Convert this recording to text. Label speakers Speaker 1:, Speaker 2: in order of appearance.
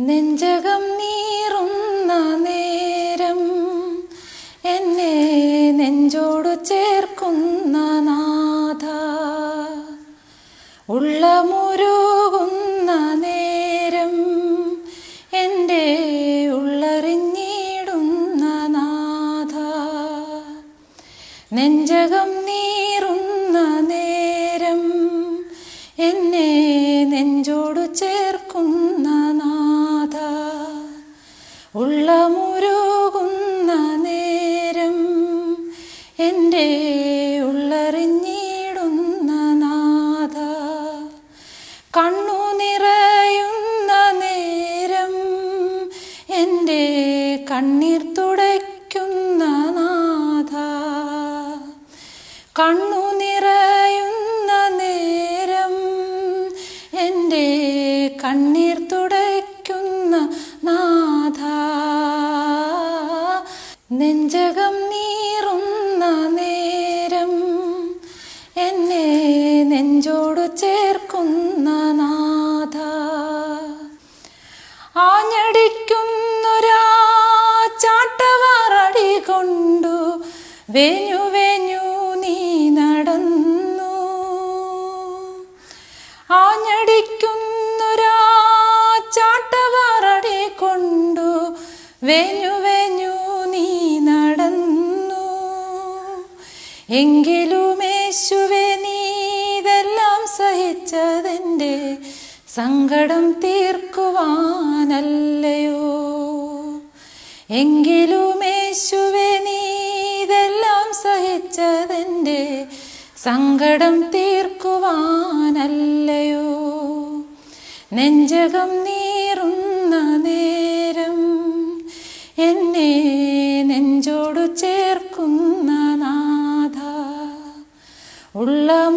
Speaker 1: നെഞ്ചകം നീറുന്ന നേരം എന്നെ നെഞ്ചോടു ചേർക്കുന്ന നാഥ. ഉള്ളമുരുകുന്ന നേരം എന്റെ ഉള്ളറിഞ്ഞിടുന്ന നാഥ. നെഞ്ചകം നീറുന്ന നേരം ഉള്ളമുരുകുന്ന നേരം എന്റെ ഉള്ളറിഞ്ഞിടുന്ന നാഥ. കണ്ണു നിറയുന്ന നേരം എന്റെ കണ്ണീർ തുടയ്ക്കുന്ന നാഥ. കണ്ണു നിറയുന്ന നേരം എന്റെ കണ്ണീർ തുടയ്ക്കുന്ന നെഞ്ചകം നീറുന്ന നേരം എന്നെ നെഞ്ചോടു ചേർക്കുന്ന നാഥ. ആഞ്ഞടിക്കുന്നൊരാ ചാട്ടവാറടി കൊണ്ടു വേഞ്ഞു വേഞ്ഞു നീ നടന്നു. ആഞ്ഞടിക്കുന്നൊരാ ചാട്ടവാറടി കൊണ്ടു വേഞ്ഞു എങ്കിലും യേശുവേ നീ ഇതെല്ലാം സഹിച്ചതെന്റെ സങ്കടം തീർക്കുവാനല്ലയോ? എങ്കിലും യേശുവേ നീ ഇതെല്ലാം സഹിച്ചതെന്റെ സങ്കടം തീർക്കുവാനല്ലയോ? നെഞ്ചകം നീറുന്ന നെഞ്ചോടു ചേർക്കുന്ന നാഥ ഉള്ളമുരു